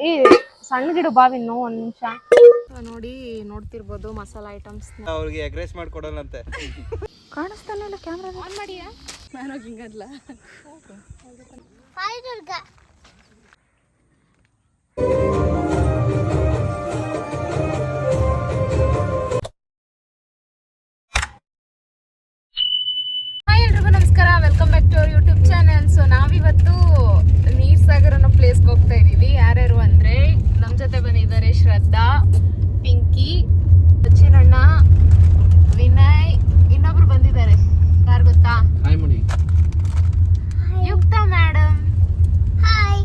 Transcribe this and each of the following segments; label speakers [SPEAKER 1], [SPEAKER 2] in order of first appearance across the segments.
[SPEAKER 1] ಈ ಸಣ್ಣ ಗಿಡ ಬಾವಿನ್ನು ಒಂದ್ ನಿಮಿಷ. ನೋಡಿ ನೋಡ್ತಿರ್ಬೋದು ಮಸಾಲ ಐಟಮ್ಸ್
[SPEAKER 2] ಅವ್ರಿಗೆ ಎಗ್ ರೈಸ್ ಮಾಡ್ಕೊಡೋಣಂತೆ
[SPEAKER 1] ಕಾಣಿಸ್ತಾನಲ್ಲ ಕ್ಯಾಮ್ರಾ ಆನ್ ಮಾಡಿಯಾ? ಹಾಯ್ ದುರ್ಗಾ. ಹಾಯ್ ಎಲ್ರಿಗೂ ನಮಸ್ಕಾರ. Welcome back to our YouTube channel so ನಾವಿವತ್ತು ಪ್ಲೇಸ್ಗೆ ಹೋಗ್ತಾ ಇದ್ದೀವಿ ಯಾರ್ಯಾರು ಅಂದ್ರೆ ನಮ್ ಜೊತೆ ಬಂದಿದ್ದಾರೆ ಶ್ರದ್ಧಾ ಪಿಂಕಿ ಚಿನ್ನಣ್ಣ ವಿನಯ್ ಇನ್ನೊಬ್ರು ಬಂದಿದ್ದಾರೆ. ಯಾರು ಗೊತ್ತಾ?
[SPEAKER 2] ಹಾಯ್ ಮಣಿ
[SPEAKER 1] ಯುಕ್ತ ಮೇಡಮ್
[SPEAKER 3] ಹಾಯ್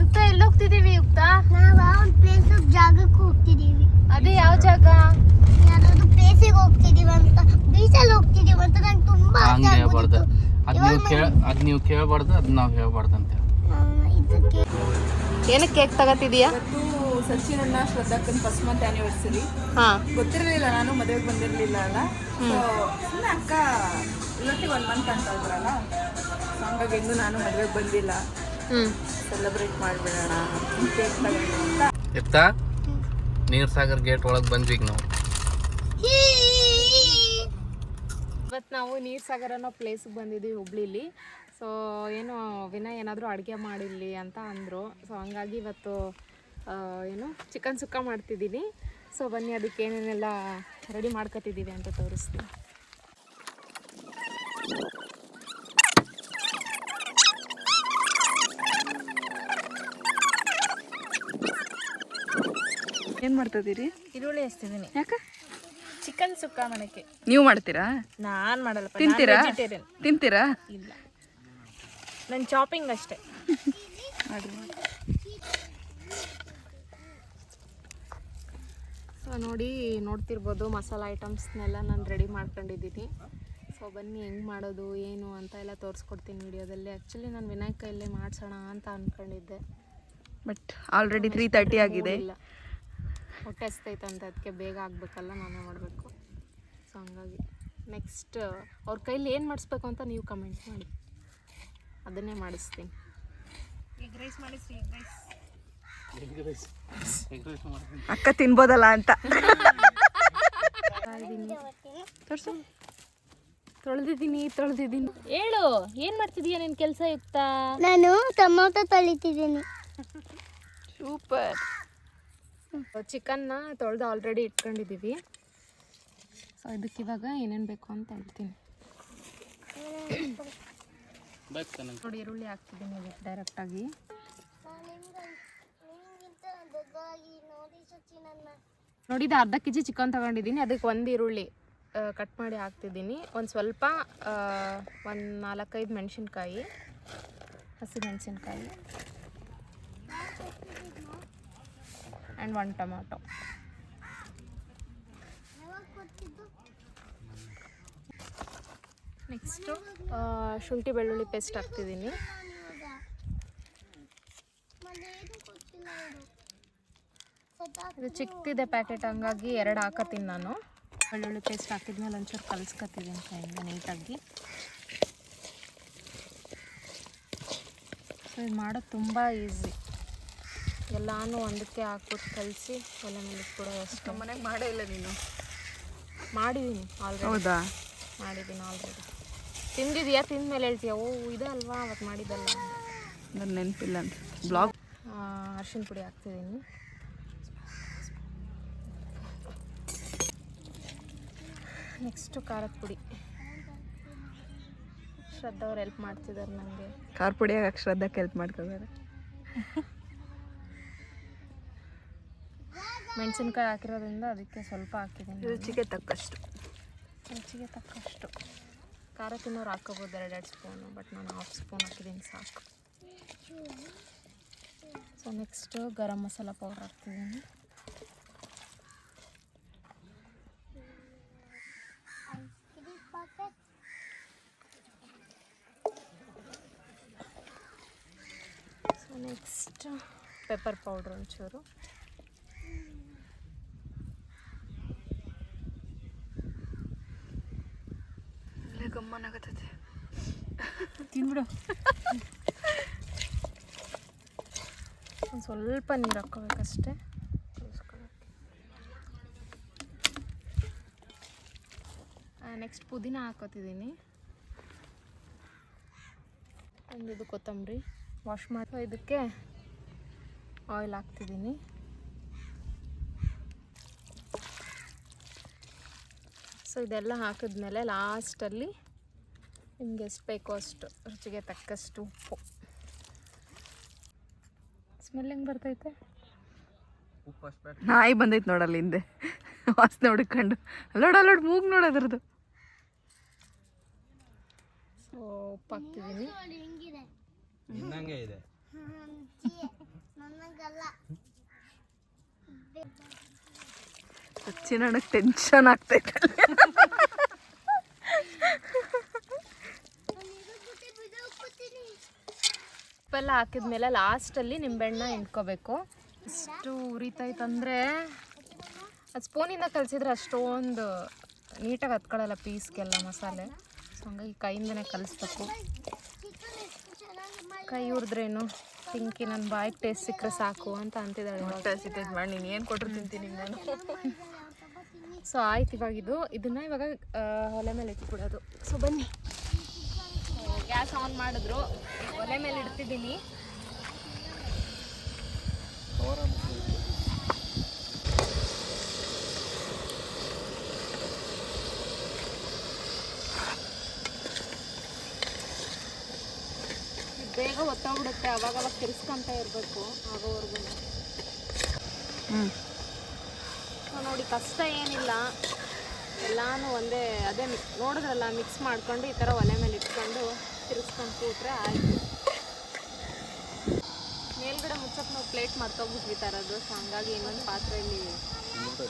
[SPEAKER 1] ಯುಕ್ತ ಎಲ್ಲಿ ಹೋಗ್ತಿದ್ದೀವಿ ಯುಕ್ತ?
[SPEAKER 3] ನಾವು ಒಂದು ಪ್ಲೇಸ್ ಜಾಗಕ್ಕೆ ಹೋಗ್ತಿದ್ದೀವಿ.
[SPEAKER 1] ಅದೇ ಯಾವ ಜಾಗ?
[SPEAKER 3] ಯಾವ್ದಾದ್ರು ಪ್ಲೇಸಿಗೆ ಹೋಗ್ತಿದೀವಿ ಅಂತ. ಬೀಚಲ್ಲಿ ಹೋಗ್ತಿದೀವಿ ಅಂತ ನಂಗೆ ತುಂಬಾ ಆಸೆ ಆಗ್ಬಿಟ್ಟಿತ್ತು.
[SPEAKER 4] ಅದ್ ನೀವು ಕೇಳ ಅದ್ ನೀವು ಕೇಳಬಾರ್ದು ಅದ್ ನಾವು ಹೇಳ್ಬಾರ್ದು ಅಂತ
[SPEAKER 1] ಏನಕ್ಕೆ ಕೇಕ್ ತಗೋತಿದೀಯಾ
[SPEAKER 5] ಸಚಿನ್ ಅಣ್ಣ ಶ್ರದ್ಧಾಕ್ಕನ್ ಫಸ್ಟ್ ಮಂತ್ ಆನಿವರ್ಸರಿ
[SPEAKER 1] ಹಾ.
[SPEAKER 5] ಗೊತ್ತಿರಲಿಲ್ಲ ನಾನು ಮದುವೆಗೆ ಬಂದಿರಲಿಲ್ಲ ಅಲ್ಲ. ಸೊ ಸುಮ್ಮನೆ ಅಕ್ಕ ಇವತ್ತಿಗೆ ಒನ್ ಮಂತ್ ಅಂತ ಅಂದ್ರಲ್ಲ ಸೊ ಹಂಗಾಗಿ ಇನ್ನೂ ನಾನು ಮದುವೆಗೆ ಬಂದಿಲ್ಲ. ಸೆಲೆಬ್ರೇಟ್ ಮಾಡಿಬಿಡೋಣ. ಕೇಕ್ ತಗೊಂಡು.
[SPEAKER 4] ಎತ್ತ? ನೀರ್ ಸಾಗರ್ ಗೇಟ್ ಒಳಗೆ ಬಂದ್ವಿ ಈಗ ನಾವು.
[SPEAKER 1] ಇವತ್ತು ನಾವು ನೀರ್ ಸಾಗರ್ ಅನ್ನೋ ಪ್ಲೇಸ್ಗೆ ಬಂದಿದ್ದೀವಿ ಹುಬ್ಳಿಲಿ. ಸೊ ಏನು ವಿನಯ್ ಏನಾದರೂ ಅಡುಗೆ ಮಾಡಿರಲಿ ಅಂತ ಅಂದರು. ಸೊ ಹಂಗಾಗಿ ಇವತ್ತು ಏನು ಚಿಕನ್ ಸುಕ್ಕ ಮಾಡ್ತಿದ್ದೀನಿ. ಸೊ ಬನ್ನಿ ಅದಕ್ಕೆ ಏನೇನೆಲ್ಲ ರೆಡಿ ಮಾಡ್ಕೊತಿದ್ದೀವಿ ಅಂತ ತೋರಿಸ್ತೀನಿ.
[SPEAKER 5] ಏನು ಮಾಡ್ತಿದ್ದೀರಿ
[SPEAKER 1] ಈರುಳ್ಳಿ ಹಚ್ತಿದ್ದೀನಿ
[SPEAKER 5] ಯಾಕೆ?
[SPEAKER 1] ಚಿಕನ್ ಸುಕ್ಕ ಮನಕ್ಕೆ
[SPEAKER 5] ನೀವು ಮಾಡ್ತೀರಾ?
[SPEAKER 1] ನಾನು ಮಾಡಲ್ಲಪ್ಪ
[SPEAKER 5] ತಿಂತೀರಾ?
[SPEAKER 1] ವೆಜಿಟೇರಿಯನ್
[SPEAKER 5] ತಿಂತೀರಾ?
[SPEAKER 1] ಇಲ್ಲ. ನನ್ನ ಶಾಪಿಂಗ್ ಅಷ್ಟೇ. ಸೊ ನೋಡಿ ನೋಡ್ತಿರ್ಬೋದು ಮಸಾಲ ಐಟಮ್ಸ್ನೆಲ್ಲ ನಾನು ರೆಡಿ ಮಾಡ್ಕೊಂಡಿದ್ದೀನಿ. ಸೊ ಬನ್ನಿ ಹೆಂಗೆ ಮಾಡೋದು ಏನು ಅಂತ ಎಲ್ಲ ತೋರಿಸ್ಕೊಡ್ತೀನಿ ವಿಡಿಯೋದಲ್ಲಿ. ಆ್ಯಕ್ಚುಲಿ ನಾನು ವಿನಾಯಕ ಇಲ್ಲೇ ಮಾಡ್ಸೋಣ ಅಂತ ಅಂದ್ಕೊಂಡಿದ್ದೆ
[SPEAKER 5] ಬಟ್ ಆಲ್ರೆಡಿ ತ್ರೀ ತರ್ಟಿ ಆಗಿದೆ.
[SPEAKER 1] ಇಲ್ಲ ಹೊಟ್ಟೆ ಹಸ್ತೈತೆ ಅಂತ ಅದಕ್ಕೆ ಬೇಗ ಆಗಬೇಕಲ್ಲ ನಾನೇ ಮಾಡಬೇಕು. ಸೊ ಹಂಗಾಗಿ ನೆಕ್ಸ್ಟ್ ಅವ್ರ ಕೈಲಿ ಏನು ಮಾಡಿಸ್ಬೇಕು ಅಂತ ನೀವು ಕಮೆಂಟ್ ಮಾಡಿ. ಅದನ್ನೇ ಮಾಡಿಸ್ತೀನಿ. ಎಗ್ ರೈಸ್ ಮಾಡಿಸ್ರಿ ಎಗ್ ರೈಸ್
[SPEAKER 5] ಅಕ್ಕ ತಿನ್ಬೋದಲ್ಲ ಅಂತ. ತೋರ್ಸು.
[SPEAKER 1] ತೊಳೆದಿದ್ದೀನಿ ತೊಳೆದಿದ್ದೀನಿ. ಹೇಳು ಏನು ಮಾಡ್ತಿದೀಯ ನಿನ್ನ ಕೆಲಸ ಯುಕ್ತ?
[SPEAKER 3] ನಾನು ಟೊಮೊಟೊ ತೊಳಿತಿದ್ದೀನಿ.
[SPEAKER 5] ಸೂಪರ್
[SPEAKER 1] ಚಿಕನ್ನ ತೊಳೆದು ಆಲ್ರೆಡಿ ಇಟ್ಕೊಂಡಿದ್ದೀವಿ. ಸೊ ಇದಕ್ಕಿವಾಗ ಏನೇನು ಬೇಕು ಅಂತ ಹೇಳ್ತೀನಿ. ನೋಡಿ, ಈರುಳ್ಳಿ ಹಾಕ್ತಿದ್ದೀನಿ ಡೈರೆಕ್ಟಾಗಿ ನೋಡಿ, ಇದು ಅರ್ಧ ಕೆ ಜಿ ಚಿಕನ್ ತಗೊಂಡಿದ್ದೀನಿ. ಅದಕ್ಕೆ ಒಂದು ಈರುಳ್ಳಿ ಕಟ್ ಮಾಡಿ ಹಾಕ್ತಿದ್ದೀನಿ. ಒಂದು ಸ್ವಲ್ಪ ಒಂದು ನಾಲ್ಕೈದು ಮೆಣಸಿನ್ಕಾಯಿ, ಹಸಿ ಮೆಣಸಿನ್ಕಾಯಿ ಆ್ಯಂಡ್ ಒನ್ ಟೊಮ್ಯಾಟೊ ನೆಕ್ಸ್ಟು ಶುಂಠಿ ಬೆಳ್ಳುಳ್ಳಿ ಪೇಸ್ಟ್ ಹಾಕ್ತಿದ್ದೀನಿ. ಇದು ಚಿಕ್ಕದಿದೆ ಪ್ಯಾಕೆಟ್ ಹಂಗಾಗಿ ಎರಡು ಹಾಕತ್ತೀನಿ ನಾನು. ಬೆಳ್ಳುಳ್ಳಿ ಪೇಸ್ಟ್ ಹಾಕಿದ್ಮೇಲೆ ಒಂಚೂರು ಕಲಿಸ್ಕೊತಿದ್ದೀನಿ ಕೈಯಿಂದ ನೀಟಾಗಿ. ಸೊ ಇದು ಮಾಡೋದು ತುಂಬ ಈಸಿ. ಎಲ್ಲಾನು ಒಂದಕ್ಕೆ ಹಾಕ್ಬಿಟ್ಟು ಕಲಿಸಿ ಒಲೆ ಮೇಲೆ ಕೂಡ ಅಷ್ಟು.
[SPEAKER 5] ಮನೆಗೆ ಮಾಡೇ ಇಲ್ಲ ನೀನು.
[SPEAKER 1] ಮಾಡಿದ್ದೀನಿ ಆಲ್ರೆಡಿ
[SPEAKER 5] ಹೌದಾ?
[SPEAKER 1] ಮಾಡಿದ್ದೀನಿ ಆಲ್ರೆಡಿ ತಿಂದಿದ್ಯಾ? ತಿಂದ್ಮೇಲೆ ಹೇಳ್ತೀಯ? ಓ ಇದಲ್ವಾ ಅವತ್ತು ಮಾಡಿದ್ದಲ್ಲ.
[SPEAKER 5] ನನ್ನ ನೆನಪಿಲ್ಲ ಅಂತ. ಬ್ಲಾಗ್
[SPEAKER 1] ಅರ್ಶಿನ ಪುಡಿ ಹಾಕ್ತಿದ್ದೀನಿ ನೆಕ್ಸ್ಟು ಖಾರದ ಪುಡಿ. ಶ್ರದ್ಧಾ ಅವ್ರು ಹೆಲ್ಪ್ ಮಾಡ್ತಿದ್ದಾರೆ ನನಗೆ.
[SPEAKER 5] ಖಾರ ಪುಡಿ ಹಾಕಕ್ಕೆ ಶ್ರದ್ಧಾಕ್ಕೆ ಹೆಲ್ಪ್ ಮಾಡ್ತಿದ್ದಾರೆ
[SPEAKER 1] ಮೆಣಸಿನ್ಕಾಯಿ ಹಾಕಿರೋದ್ರಿಂದ ಅದಕ್ಕೆ ಸ್ವಲ್ಪ ಹಾಕಿದ್ದೀನಿ
[SPEAKER 5] ರುಚಿಗೆ ತಕ್ಕಷ್ಟು.
[SPEAKER 1] ರುಚಿಗೆ ತಕ್ಕಷ್ಟು. ಖಾರ ತಿನ್ನೋರು ಹಾಕೋಬೋದು ಎರಡೆರಡು ಸ್ಪೂನು, ಬಟ್ ನಾನು ಹಾಫ್ ಸ್ಪೂನ್ ಹಾಕಿದ್ದೀನಿ ಸಾಕು. So next garam masala powder ಹಾಕ್ತಿದ್ದೀನಿ ಸೊ ನೆಕ್ಸ್ಟ್ ಪೆಪ್ಪರ್ ಪೌಡ್ರ್ ಒಂಚೂರು. ತಿನ್ಬಿಡು.
[SPEAKER 6] ಒಂದು ಸ್ವಲ್ಪ ನೀರು ಹಾಕ್ಕೋಬೇಕಷ್ಟೇ. ನೆಕ್ಸ್ಟ್ ಪುದೀನ ಹಾಕೋತಿದ್ದೀನಿ. ಒಂದು ಇದು ಕೊತ್ತಂಬರಿ. ವಾಶ್ ಮಾಡಿ ಇದಕ್ಕೆ ಆಯಿಲ್ ಹಾಕ್ತಿದ್ದೀನಿ. ಸೊ ಇದೆಲ್ಲ ಹಾಕಿದ್ಮೇಲೆ ಲಾಸ್ಟಲ್ಲಿ ನಿಮ್ಗೆ ಎಷ್ಟು ಬೇಕೋ ಅಷ್ಟು ರುಚಿಗೆ ತಕ್ಕಷ್ಟು ಉಪ್ಪು. ಸ್ಮೆಲ್ ಹೆಂಗೆ ಬರ್ತೈತೆ?
[SPEAKER 3] ಉಪ್ಪು ಅಷ್ಟು
[SPEAKER 5] ನಾಯಿ ಬಂದೈತೆ ನೋಡಲ್ಲ ಹಿಂದೆ. ವಾಸನೆ ಹುಡ್ಕೊಂಡು ಅಲ್ಲೋಡ ಅಲ್ಲೋಡ್ ಮೂಗ್ ನೋಡೋದ್ರದ್ದು
[SPEAKER 6] ಸೊ ಉಪ್ಪು ಹಾಕ್ತಿದ್ದೀನಿ
[SPEAKER 3] ಇದೆ.
[SPEAKER 5] ಟೆನ್ಷನ್ ಆಗ್ತೈತೆ
[SPEAKER 6] ಉಪ್ಪೆಲ್ಲ ಹಾಕಿದ್ಮೇಲೆ ಲಾಸ್ಟಲ್ಲಿ ನಿಂಬೆಹಣ್ಣ ಹಿಂಡ್ಕೋಬೇಕು. ಎಷ್ಟು ಉರಿತೈತಂದರೆ ಅದು ಸ್ಪೂನಿಂದ ಕಲಿಸಿದ್ರೆ ಅಷ್ಟೊಂದು ನೀಟಾಗಿ ಹತ್ಕೊಳ್ಳಲ್ಲ ಪೀಸ್ಗೆಲ್ಲ ಮಸಾಲೆ. ಸೊ ಹಂಗಾಗಿ ಕೈಯಿಂದನೇ ಕಲಿಸ್ಬೇಕು. ಕೈ ಉರಿದ್ರೇನು ತಿಂಕಿ ನನ್ನ ಬಾಯಿಗೆ ಟೇಸ್ಟ್ ಸಿಕ್ಕರೆ ಸಾಕು ಅಂತ ಅಂತಿದ್ದಾಳೆ.
[SPEAKER 5] ಮಾಡಿ ನೀನು ಏನು ಕೊಟ್ಟರು ತಿಂತೀನಿ ನಾನು?
[SPEAKER 6] ಸೊ ಆಯ್ತು ಇವಾಗಿದು ಇದನ್ನ ಇವಾಗ ಒಲೆ ಮೇಲೆ ಇಟ್ಬಿಡೋದು. ಸೊ ಬನ್ನಿ. ಗ್ಯಾಸ್ ಆನ್ ಮಾಡಿದ್ರು. ಒಲೆ ಮೇಲೆ ಇಡ್ತಿದ್ದೀನಿ. ಬೇಗ ಒತ್ತೋಗ್ಬಿಡುತ್ತೆ ಅವಾಗ ಅವಾಗ ತಿರ್ಸ್ಕೊಂತ ಇರಬೇಕು ಆಗೋವರೆಗೂ. ಸೊ ನೋಡಿ ಕಷ್ಟ ಏನಿಲ್ಲ. ಎಲ್ಲಾನು ಒಂದೇ ಅದೇ ನೋಡಿದ್ರಲ್ಲ ಮಿಕ್ಸ್ ಮಾಡ್ಕೊಂಡು ಈ ಥರ ಒಲೆ ಮೇಲೆ ಇಟ್ಕೊಂಡು ತಿರ್ಸ್ಕೊಂಡು ಕೂತ್ರೆ ಆಯಿತು. ಮೇಲ್ಗಡೆ ಮುಚ್ಚಕ್ಕೆ ನಾವು ಪ್ಲೇಟ್ ಮರ್ತೋಗ್ಬಿಟ್ವಿ ತರೋದು ಸೊ ಹಂಗಾಗಿ ಇನ್ನೊಂದು ಪಾತ್ರೆಯಲ್ಲಿ ಇಷ್ಟು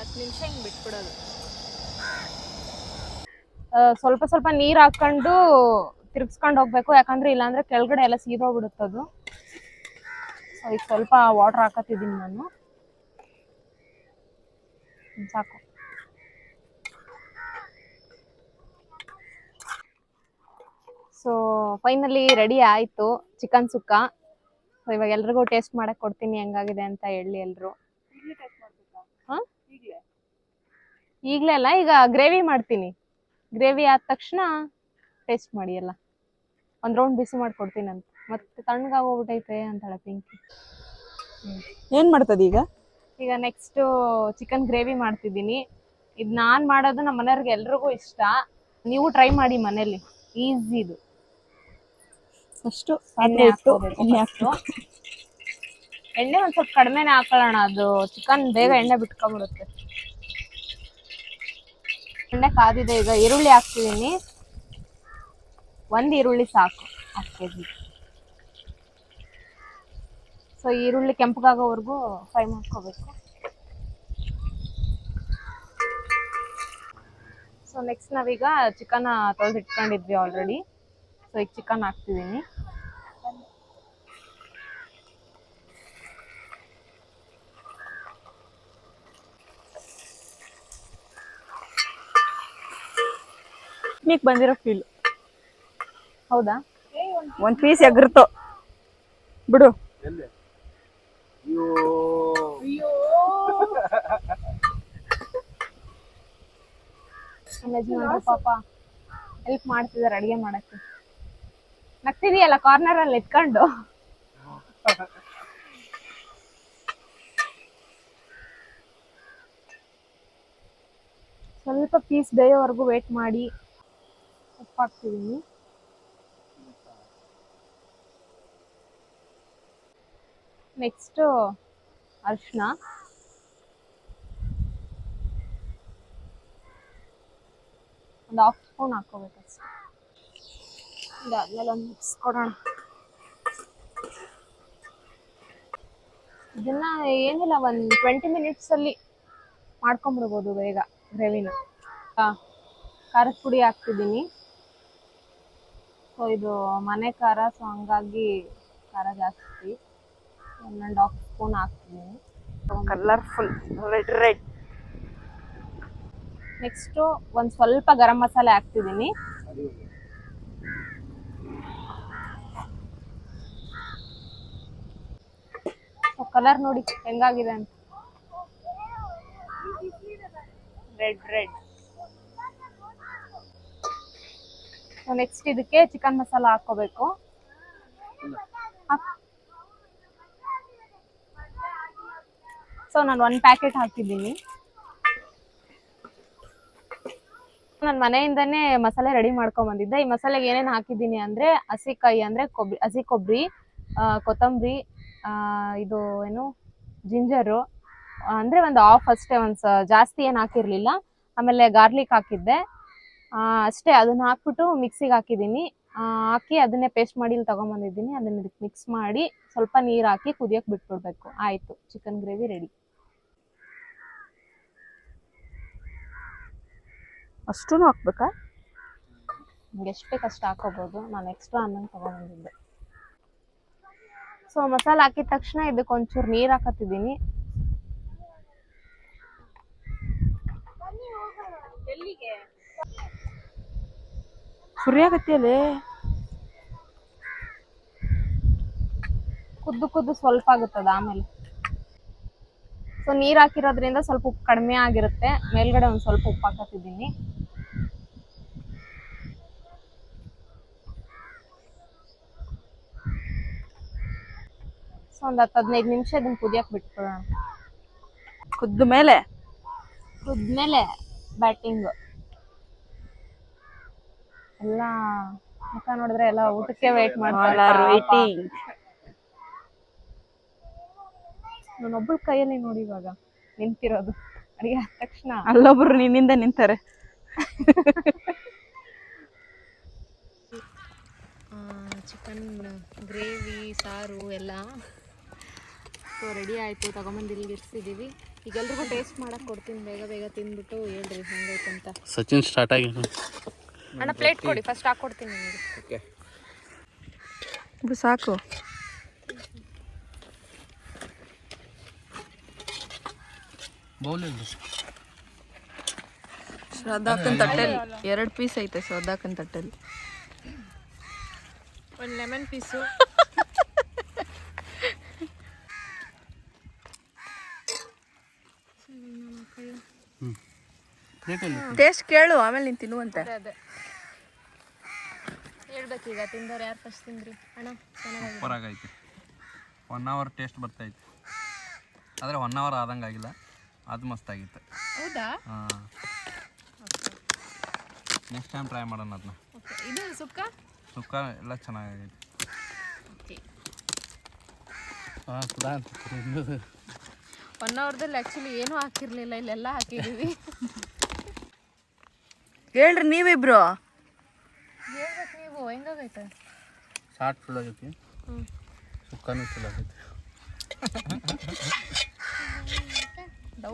[SPEAKER 6] ಹತ್ತು ನಿಮಿಷ ಹಿಂಗೆ ಬಿಟ್ಬಿಡೋದು. ಸ್ವಲ್ಪ ಸ್ವಲ್ಪ ನೀರು ಹಾಕೊಂಡು ತಿರ್ಗಿಸ್ಕೊಂಡು ಹೋಗ್ಬೇಕು, ಯಾಕಂದ್ರೆ ಇಲ್ಲಾಂದ್ರೆ ಕೆಳಗಡೆ ಎಲ್ಲ ಸೀದೋಗ್ಬಿಡುತ್ತದು. ಸೊ ಈಗ ಸ್ವಲ್ಪ ವಾಟರ್ ಹಾಕತ್ತಿದ್ದೀನಿ ನಾನು. ಸಾಕು ಸೊ ಫೈನಲಿ ರೆಡಿ ಆಯಿತು ಚಿಕನ್ ಸುಕ್ಕ. ಸೊ ಇವಾಗ ಎಲ್ರಿಗೂ ಟೇಸ್ಟ್ ಮಾಡಕ್ಕೆ ಕೊಡ್ತೀನಿ ಹೆಂಗಾಗಿದೆ ಅಂತ ಹೇಳಿ ಎಲ್ಲರೂ ಹಾಂ? ಈಗಲೇ? ಅಲ್ಲ ಈಗ ಗ್ರೇವಿ ಮಾಡ್ತೀನಿ. ಗ್ರೇವಿ ಆದ ತಕ್ಷಣ ಟೇಸ್ಟ್ ಮಾಡಿ ಎಲ್ಲ. ಒಂದು ರೌಂಡ್ ಬಿಸಿ ಮಾಡ್ಕೊಡ್ತೀನಿ ಅಂತ. ಮತ್ತೆ ತಣ್ಣಗಾಗೋಗ್ಬಿಟ್ಟೈತೆ ಅಂತಾಳೆ ಪಿಂಕಿ
[SPEAKER 5] ಏನು ಮಾಡ್ತದೆ ಈಗ?
[SPEAKER 6] ಈಗ ನೆಕ್ಸ್ಟ್ ಚಿಕನ್ ಗ್ರೇವಿ ಮಾಡ್ತಿದ್ದೀನಿ. ಇದು ನಾನು ಮಾಡೋದು ನಮ್ಮ ಮನೆಯವ್ರಿಗೆ ಎಲ್ರಿಗೂ ಇಷ್ಟ. ನೀವು ಟ್ರೈ ಮಾಡಿ ಮನೇಲಿ ಈಸಿ ಇದು.
[SPEAKER 5] ಫಸ್ಟು
[SPEAKER 6] ಎಣ್ಣೆ ಹಾಕ್ಬೇಕು first. ಎಣ್ಣೆ ಒಂದು ಸ್ವಲ್ಪ ಕಡಿಮೆನೆ ಹಾಕೊಳ್ಳೋಣ ಅದು. ಚಿಕನ್ ಬೇಗ ಎಣ್ಣೆ ಬಿಟ್ಕೊಂಡ್ಬಿಡುತ್ತೆ. ಎಣ್ಣೆ ಕಾದಿದೆ ಈಗ. ಈರುಳ್ಳಿ ಹಾಕ್ತಿದ್ದೀನಿ ಒಂದು ಈರುಳ್ಳಿ ಸಾಕು. ಹಾಫ್ ಕೆ ಜಿ ಸೊ ಈರುಳ್ಳಿ ಕೆಂಪಗಾಗೋವರೆಗೂ ಫ್ರೈ ಮಾಡ್ಕೋಬೇಕು. ಸೊ ನೆಕ್ಸ್ಟ್ ನಾವೀಗ ಚಿಕನ್ ತೊಳೆದು ಇಟ್ಕೊಂಡಿದ್ವಿ ಆಲ್ರೆಡಿ ಸೊ ಈಗ ಚಿಕನ್ ಹಾಕ್ತಿದ್ದೀನಿ
[SPEAKER 5] ಪಿಕ್ನಿಕ್ ಬಂದಿರೋ ಫೀಲ್
[SPEAKER 6] ಹೌದಾ?
[SPEAKER 5] ಒಂದು ಪೀಸ್ ಎಗರ್ತು. ಬಿಡು.
[SPEAKER 6] ನಮ್ಮ ಅಯ್ಯೋ. ಪಾಪ. ಹೆಲ್ಪ್ ಮಾಡ್ತಿದಾರೆ ಅಡಿಗೆ ಮಾಡಕ್ಕೆ. ನಗ್ತಿದೀಯಲ್ಲ ಕಾರ್ನರ್ ಅಲ್ಲಿ ಎತ್ಕೊಂಡು ಸ್ವಲ್ಪ ಪೀಸ್ ಬೇಯೋವರೆಗೂ ವೇಟ್ ಮಾಡಿ. ಉಪ್ಪು ನೆಕ್ಸ್ಟು ಅರಿಶಿನ ಒಂದು ಹಾಫ್ ಸ್ಪೂನ್ ಹಾಕೋಬೇಕು ಇದಾದ್ಮೇಲೆ ಒಂದು ಮಿಕ್ಸ್ ಕೊಡೋಣ. ಇದನ್ನ ಏನಿಲ್ಲ, ಒಂದು ಟ್ವೆಂಟಿ ಮಿನಿಟ್ಸಲ್ಲಿ ಮಾಡ್ಕೊಂಬಿಡ್ಬೋದು ಬೇಗ, ಗ್ರೇವಿನ. ಖಾರದ ಪುಡಿ ಹಾಕ್ತಿದ್ದೀನಿ. ಸೊ ಇದು ಮನೆ ಖಾರ ಸೊ ಹಂಗಾಗಿ ಖಾರ ಜಾಸ್ತಿ. ಒನ್ ಆ್ಯಂಡ್ ಹಾಫ್ ಸ್ಪೂನ್ ಹಾಕ್ತೀನಿ.
[SPEAKER 5] ಕಲರ್ಫುಲ್ ರೆಡ್ ರೆಡ್
[SPEAKER 6] ನೆಕ್ಸ್ಟು ಒಂದು ಸ್ವಲ್ಪ ಗರಂ ಮಸಾಲೆ ಹಾಕ್ತಿದ್ದೀನಿ.
[SPEAKER 1] ಕಲರ್ ನೋಡಿ ಹೆಂಗಾಗಿದೆ ಅಂತ. ರೆಡ್ ರೆಡ್ ನೆಕ್ಸ್ಟ್ ಇದಕ್ಕೆ ಚಿಕನ್ ಮಸಾಲ ಹಾಕೋಬೇಕು ಸೊ ನಾನು ಒಂದು ಪ್ಯಾಕೆಟ್ ಹಾಕಿದ್ದೀನಿ ನಾನು ಮನೆಯಿಂದನೇ ಮಸಾಲೆ ರೆಡಿ ಮಾಡ್ಕೊಂಡ್ ಬಂದಿದ್ದೆ. ಈ ಮಸಾಲೆಗೆ ಏನೇನು ಹಾಕಿದ್ದೀನಿ ಅಂದ್ರೆ, ಹಸಿಕಾಯಿ ಅಂದ್ರೆ ಕೊಬ್ಬರಿ ಹಸಿ ಕೊಬ್ಬರಿ ಕೊತ್ತಂಬರಿ ಇದು ಏನು, ಜಿಂಜರು, ಅಂದ್ರೆ ಒಂದು ಆಫ್ ಅಷ್ಟೇ ಒಂದು ಜಾಸ್ತಿ ಏನು ಹಾಕಿರ್ಲಿಲ್ಲ. ಆಮೇಲೆ ಗಾರ್ಲಿಕ್ ಹಾಕಿದ್ದೆ. ಅಷ್ಟೇ, ಅದನ್ನ ಹಾಕ್ಬಿಟ್ಟು ಮಿಕ್ಸಿಗೆ ಹಾಕಿದ್ದೀನಿ. ಹಾಕಿ ಅದನ್ನೇ ಪೇಸ್ಟ್ ಮಾಡಿ ಇಲ್ಲಿ ತಗೊಂಬಂದಿದ್ದೀನಿ. ಅದನ್ನ ಇದಕ್ಕೆ ಮಿಕ್ಸ್ ಮಾಡಿ ಸ್ವಲ್ಪ ನೀರು ಹಾಕಿ ಕುದಿಯೋಕೆ ಬಿಟ್ಬಿಡ್ಬೇಕು. ಆಯ್ತು. ಚಿಕನ್ ಗ್ರೇವಿ ರೆಡಿ
[SPEAKER 5] ಅಷ್ಟೂ ಹಾಕ್ಬೇಕಾ?
[SPEAKER 1] ನಿಮ್ಗೆ ಎಷ್ಟು ಬೇಕು ಅಷ್ಟು ಹಾಕೋಬೋದು. ನಾನು ಎಕ್ಸ್ಟ್ರಾ ಅನ್ನ ತಗೊಂಬಂದಿದ್ದೆ. ಸೊ ಮಸಾಲೆ ಹಾಕಿದ ತಕ್ಷಣ ಇದಕ್ಕೆ ಒಂಚೂರು ನೀರು ಹಾಕತ್ತಿದ್ದೀನಿ.
[SPEAKER 5] ಸುರಿಯಾಗತ್ತಿಯಲ್ಲಿ
[SPEAKER 1] ಕುದ್ದು ಕುದ್ದು ಸ್ವಲ್ಪ ಆಗುತ್ತದ ಆಮೇಲೆ. ಸೊ ನೀರ್ ಹಾಕಿರೋದ್ರಿಂದ ಸ್ವಲ್ಪ ಉಪ್ಪು ಕಡಿಮೆ ಆಗಿರುತ್ತೆ. ಮೇಲ್ಗಡೆ ಒಂದ್ ಸ್ವಲ್ಪ ಉಪ್ಪು ಹಾಕತ್ತಿದ್ದೀನಿ. ಸೊ ಒಂದ್ ಹತ್ತು ಹದಿನೈದು ನಿಮಿಷ ಇದನ್ನ ಕುದಿಯಕ್ ಬಿಟ್ಬಿಡೋಣ.
[SPEAKER 5] ಕುದ್ದ ಮೇಲೆ?
[SPEAKER 1] ಕುದ್ಮೇಲೆ ಬ್ಯಾಟಿಂಗ್. ಎಲ್ಲ ಮುಖ ನೋಡಿದ್ರೆ ಎಲ್ಲ ಊಟಕ್ಕೆ ವೇಟ್ ಮಾಡ್ತಾರೆ
[SPEAKER 5] ವೈಟಿಂಗ್
[SPEAKER 1] ನಾನೊಬ್ಬಳ ಕೈಯಲ್ಲಿ ನೋಡಿ ಇವಾಗ ನಿಂತಿರೋದು. ಅಡಿಗೆ ಆದ ತಕ್ಷಣ.
[SPEAKER 5] ಅಲ್ಲೊಬ್ರು ನಿನ್ನಿಂದ ನಿಂತಾರೆ.
[SPEAKER 1] ಚಿಕನ್ ಗ್ರೇವಿ ಸಾರು ಎಲ್ಲ. ಸೊ ರೆಡಿ ಆಯಿತು. ತಗೊಂಬಂದು ಇಲ್ಲಿ ಇರಿಸಿದ್ದೀವಿ ಈಗ ಎಲ್ರಿಗೂ ಟೇಸ್ಟ್ ಮಾಡಕ್ಕೆ ಕೊಡ್ತೀನಿ. ಬೇಗ ಬೇಗ ತಿಂದ್ಬಿಟ್ಟು ಹೇಳ್ರಿ ಹೆಂಗೈತೆ ಅಂತ
[SPEAKER 4] ಸಚಿನ್ ಸ್ಟಾರ್ಟ್ ಆಗಿ
[SPEAKER 1] ಅಣ್ಣ ಪ್ಲೇಟ್ ಕೊಡಿ ಫಸ್ಟ್ ಹಾಕ್ಕೊಡ್ತೀನಿ ನಿಮಗೆ.
[SPEAKER 2] ಓಕೆ.
[SPEAKER 5] ಇದು ಸಾಕು. ಶ್ರದ್ಧಾಕನ್ ತಟ್ಟೆಲಿ ಎರಡು ಪೀಸ್ ಐತೆ ಶ್ರದ್ಧಾಕನ್ ತಟ್ಟೆಲಿ.
[SPEAKER 1] ಒಂದು ಲೆಮನ್ ಪೀಸು
[SPEAKER 5] ಟೇಸ್ಟ್ ಕೇಳು ಆಮೇಲೆ ನೀನು ತಿನ್ನುವಂತೆ.
[SPEAKER 1] ಹೇಳ್ಬೇಕೀಗ ತಿಂದವ್ರು ಯಾರು ಫಸ್ಟ್ ತಿಂದ್ರಿ? ಅಣ್ಣ ಚೆನ್ನಾಗಿದೆ
[SPEAKER 2] ಸೂಪರ್ ಆಗೈತೆ ಒನ್ ಅವರ್ ಟೇಸ್ಟ್ ಬರ್ತೈತೆ. ಆದರೆ ಒನ್ ಅವರ್ ಆದಂಗೆ ಆಗಿಲ್ಲ. ಅದು ಮಸ್ತಾಗಿತ್ತು.
[SPEAKER 1] ಹೌದಾ?
[SPEAKER 2] ಹಾಂ. ನೆಕ್ಸ್ಟ್ ಟೈಮ್ ಟ್ರೈ ಮಾಡೋಣ ಅದನ್ನ
[SPEAKER 1] ಓಕೆ ಇದು ಸುಕ್ಕ?
[SPEAKER 2] ಸುಕ್ಕ ಎಲ್ಲ ಚೆನ್ನಾಗೈತಿ.
[SPEAKER 1] ಓಕೆ
[SPEAKER 4] ಹಾಂ ಸುಧಾ ಅಂತ.
[SPEAKER 1] ಒನ್ ಅವರ್ದಲ್ಲಿ ಆ್ಯಕ್ಚುಲಿ ಏನೂ ಹಾಕಿರಲಿಲ್ಲ ಇಲ್ಲೆಲ್ಲ ಹಾಕಿದ್ದೀವಿ
[SPEAKER 5] ಹೇಳ್ರಿ ನೀವಿಬ್ರು.
[SPEAKER 1] ಹೆಂಗಾಗೈತೆ?
[SPEAKER 4] ಶಾರ್ಟ್ ಫುಲ್ ಆಗೈತಿ. ಸುಕ್ಕನೂ ಫುಲ್ ಆಗೈತಿ.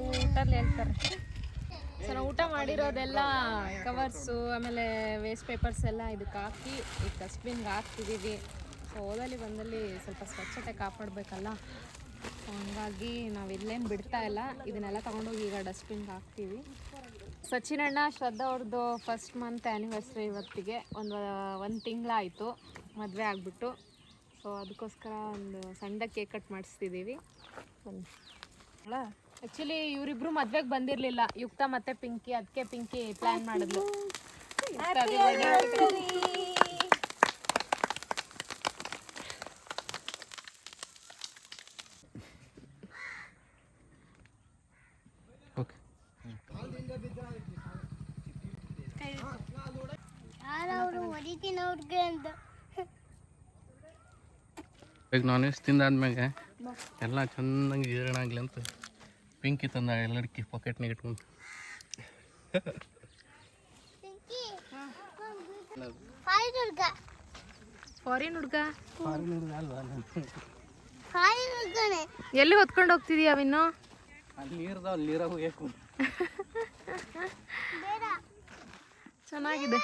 [SPEAKER 1] ಊಟಲ್ಲಿ ಹೇಳ್ತಾರೆ. ಸೊ ನಾವು ಊಟ ಮಾಡಿರೋದೆಲ್ಲ ಕವರ್ಸು ಆಮೇಲೆ ವೇಸ್ಟ್ ಪೇಪರ್ಸ್ ಎಲ್ಲ ಇದಕ್ಕೆ ಹಾಕಿ ಈ ಡಸ್ಟ್ಬಿನ್ಗೆ ಹಾಕ್ತಿದ್ದೀವಿ. ಸೊ ಹೋದಲ್ಲಿ ಬಂದಲ್ಲಿ ಸ್ವಲ್ಪ ಸ್ವಚ್ಛತೆ ಕಾಪಾಡಬೇಕಲ್ಲ. ಹಂಗಾಗಿ ನಾವು ಇಲ್ಲೇನು ಬಿಡ್ತಾ ಇಲ್ಲ. ಇದನ್ನೆಲ್ಲ ತೊಗೊಂಡೋಗಿ ಈಗ ಡಸ್ಟ್ಬಿನ್ಗೆ ಹಾಕ್ತೀವಿ. ಸಚಿನ್ ಅಣ್ಣ ಶ್ರದ್ಧಾ ಅವ್ರದ್ದು ಫಸ್ಟ್ ಮಂತ್ ಆ್ಯನಿವರ್ಸ್ರಿ ಇವತ್ತಿಗೆ. ಒಂದು ಒಂದು ತಿಂಗಳಾಯಿತು ಮದುವೆ ಆಗಿಬಿಟ್ಟು. ಸೊ ಅದಕ್ಕೋಸ್ಕರ ಒಂದು ಸಣ್ಣ ಕೇಕ್ ಕಟ್ ಮಾಡಿಸ್ತಿದ್ದೀವಿ ಆ್ಯಕ್ಚುಲಿ ಇವರಿಬ್ರು ಮದ್ವೆಗೆ ಬಂದಿರಲಿಲ್ಲ. ಯುಕ್ತ ಮತ್ತೆ ಪಿಂಕಿ ಅದಕ್ಕೆ ಪಿಂಕಿ ಪ್ಲ್ಯಾನ್ ಮಾಡಿದ್ಲು.
[SPEAKER 3] ಹೊಡಿತೀನಿ ಅವ್ರಿಗೆ ಅಂತ
[SPEAKER 4] ಈಗ ನಾನ್ ವೆಜ್ ತಿಂದಾದ್ಮ್ಯಾಗ ಎಲ್ಲ ಚೆನ್ನಾಗಿ ಜೀರ್ಣ ಆಗಲಿ ಅಂತ ಪಿಂಕಿ ತಂದ ಎಲ್ಲಡಿಕೆ ಪಾಕೆಟ್ನಾಗ ಇಟ್ಕೊಂಡು.
[SPEAKER 1] ಫಾರಿನ್ ಹುಡ್ಗ? ಎಲ್ಲಿ ಹೊತ್ಕೊಂಡು ಹೋಗ್ತಿದೀಯ ಅವಿನ್ನು?
[SPEAKER 4] ಅಲ್ಲಿ ಅಲ್ಲಿ ನೀರಾಗ ಹೋಗ್ಯಾಕು.
[SPEAKER 3] ಬೇಡ.
[SPEAKER 1] ಚೆನ್ನಾಗಿದೆ.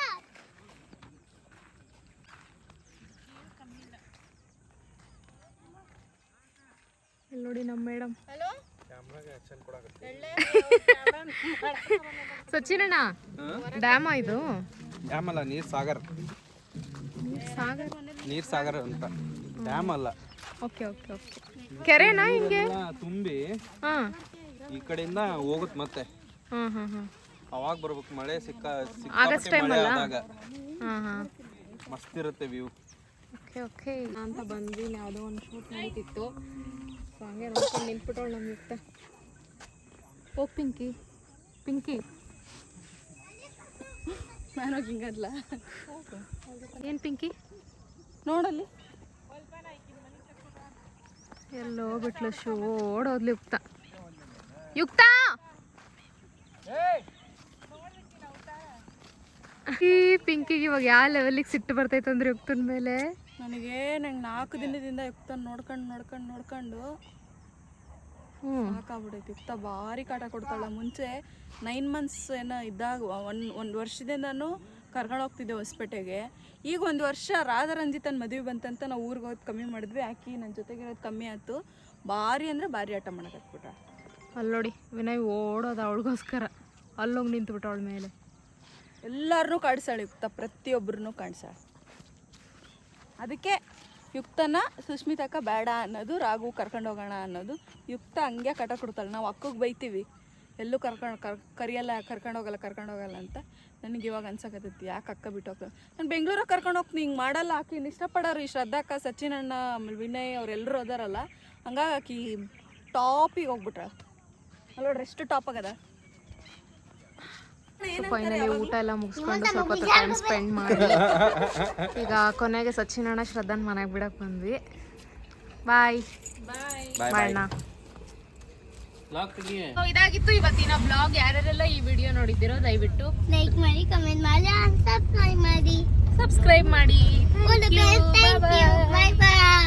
[SPEAKER 1] ಇಲ್ಲಿ ನೋಡಿ ನಮ್ಮ ಮೇಡಮ್. ಸಚಿನಣ್ಣ ಡ್ಯಾಮ ಇದು?
[SPEAKER 2] ಡ್ಯಾಮ್ ಅಲ್ಲ ನೀರ್ ಸಾಗರ್.
[SPEAKER 1] ಸಾಗರ?
[SPEAKER 2] ನೀರ್ ಸಾಗರ್ ಅಂತ. ಡ್ಯಾಮ್ ಅಲ್ಲ.
[SPEAKER 1] Okay okay okay. ಕೆರೆನಾ ಹಿಂಗೆ?
[SPEAKER 2] ತುಂಬಿ
[SPEAKER 1] ಹಾ.
[SPEAKER 2] ಈ ಕಡೆಯಿಂದ ಹೋಗುತ್ತೆ ಮತ್ತೆ.
[SPEAKER 1] ಹಾ ಹಾ ಹಾ.
[SPEAKER 2] ಅವಾಗ ಬರ್ಬೇಕು ಮಳೆ ಸಿಕ್ಕ
[SPEAKER 1] ಆಗಸ್ಟ್ ಟೈಮ್
[SPEAKER 2] ಅಲ್ಲ?
[SPEAKER 1] ಹಾ ಹಾ.
[SPEAKER 2] ಮಸ್ತ್ ಇರುತ್ತೆ ವ್ಯೂ.
[SPEAKER 1] Okay okay. ಅಂತ ಬಂದ್ವಿ ಯಾವುದೋ ಒಂದು ಶೂಟ್ ನಡೀತಿತ್ತು. ಸೊ ಹಂಗೆ ನೋಡ್ಕೊಂಡು ನಿಂತ್ಬಿಟ್ಟವಳು ನಮ್ಮ ಯುಕ್ತ ಓ ಪಿಂಕಿ. ಪಿಂಕಿ.
[SPEAKER 5] ನಾನು ಹಿಂಗಲ್ಲ
[SPEAKER 1] ಏನು ಪಿಂಕಿ?
[SPEAKER 5] ನೋಡಲ್ಲಿ.
[SPEAKER 1] ಎಲ್ಲೋ ಬಿಟ್ಲು ಶೂ ಓಡೋದ್ಲು ಯುಕ್ತ. ಯುಕ್ತ! ಈ ಪಿಂಕಿಗೆ ಇವಾಗ ಯಾವ ಲೆವೆಲಿಗೆ ಸಿಟ್ಟು ಬರ್ತೈತೆ ಅಂದ್ರೆ ಯುಕ್ತನ ಮೇಲೆ?
[SPEAKER 5] ನನಗೆ ನಂಗೆ ನಾಲ್ಕು ದಿನದಿಂದ ಯುಕ್ತ ನೋಡ್ಕೊಂಡು ನೋಡ್ಕೊಂಡು ನೋಡ್ಕೊಂಡು
[SPEAKER 1] ಹ್ಞೂ
[SPEAKER 5] ಸಾಕಾಗ್ಬಿಡೈತಿ ಯುಕ್ತ ಭಾರಿ ಕಾಟ ಕೊಡ್ತಾಳ. ಮುಂಚೆ ನೈನ್ ಮಂತ್ಸ್ ಏನೋ ಇದ್ದಾಗ ಒಂದು ಒಂದು ವರ್ಷದಿಂದನೂ ಕರ್ಕೊಂಡು ಹೋಗ್ತಿದ್ದೆ ಹೊಸಪೇಟೆಗೆ. ಈಗ ಒಂದು ವರ್ಷ ರಾಧಾರಂಜಿತನ ಮದುವೆ ಬಂತಂತ ನಾವು ಊರಿಗೆ ಹೋದ್ ಕಮ್ಮಿ ಮಾಡಿದ್ವಿ. ಆಕಿ ನನ್ನ ಜೊತೆಗಿರೋದು ಕಮ್ಮಿ ಆಯ್ತು. ಭಾರಿ ಅಂದರೆ ಭಾರಿ ಆಟ ಮಾಡಕತ್ಬಿಟ್ಟ
[SPEAKER 1] ಅಲ್ಲಿ ನೋಡಿ ವಿನಯ್ ಓಡೋದ ಅವಳಿಗೋಸ್ಕರ. ಅಲ್ಲೋಗಿ ನಿಂತ್ಬಿಟ್ಟು ಅವಳ ಮೇಲೆ.
[SPEAKER 5] ಎಲ್ಲರನ್ನೂ ಕಾಣಿಸಾಳೆ ಯುಕ್ತ ಪ್ರತಿಯೊಬ್ಬರನ್ನೂ ಕಾಣಿಸಾಳೆ ಅದಕ್ಕೆ ಯುಕ್ತನ ಸುಶ್ಮಿತಕ್ಕ ಬೇಡ ಅನ್ನೋದು, ರಾಘು ಕರ್ಕೊಂಡು ಹೋಗೋಣ ಅನ್ನೋದು. ಯುಕ್ತ ಹಂಗೆ ಕಟ ಕೊಡ್ತಾಳೆ. ನಾವು ಅಕ್ಕಗೆ ಬೈತೀವಿ. ಎಲ್ಲೂ ಕರ್ಕೊಂಡು ಕರ್, ಕರಿಯಲ್ಲ, ಕರ್ಕೊಂಡು ಹೋಗಲ್ಲ ಕರ್ಕೊಂಡು ಹೋಗಲ್ಲ ಅಂತ ನನಗೆ ಇವಾಗ ಅನ್ಸಕತ್ತೈತಿ. ಯಾಕೆ ಅಕ್ಕ ಬಿಟ್ಟು ಹೋಗ್ತದೆ ನಾನು ಬೆಂಗಳೂರಿಗೆ ಕರ್ಕೊಂಡು ಹೋಗ್ತೀನಿ ಹಿಂಗೆ ಮಾಡಲ್ಲ ಆಕಿ. ಇಷ್ಟಪಡೋರು. ಈ ಶ್ರದ್ಧಾಕ್ಕ ಸಚಿನ್ ಅಣ್ಣ, ಆಮೇಲೆ ವಿನಯ್ ಅವರೆಲ್ಲರೂ ಅದಾರಲ್ಲ. ಹಂಗಾಗಿ ಆಕಿ ಟಾಪಿಗೆ ಹೋಗ್ಬಿಟ್ರ. ಅಲ್ಲ ಎಷ್ಟು ಟಾಪ್ ಆಗದ?
[SPEAKER 1] ಫೈನಲಿ ಊಟ ಎಲ್ಲ ಮುಗಿಸ್ಕೊಂಡು ಸ್ವಲ್ಪ ಹೊತ್ತು ಟೈಮ್ ಸ್ಪೆಂಡ್ ಮಾಡಿ. ಈಗ ಕೊನೆಗೆ ಸಚಿನ್ ಅಣ್ಣ ಶ್ರದ್ಧಾನ್ ಮನೆಗೆ ಬಿಡಕ್ಕೆ ಬಂದ್ವಿ. ಬಾಯ್ ಬಾಯ್ ಇದಾಗಿತ್ತು ಇವತ್ತಿನ ಬ್ಲಾಗ್ ಯಾರ್ಯಾರೆಲ್ಲ ಈ ವಿಡಿಯೋ ನೋಡಿದ್ದೀರೋ ದಯವಿಟ್ಟು
[SPEAKER 3] ಲೈಕ್ ಮಾಡಿ ಕಮೆಂಟ್ ಮಾಡಿ ಸಬ್ಸ್ಕ್ರೈಬ್ ಮಾಡಿ.
[SPEAKER 1] ಸಬ್ಸ್ಕ್ರೈಬ್ ಮಾಡಿ.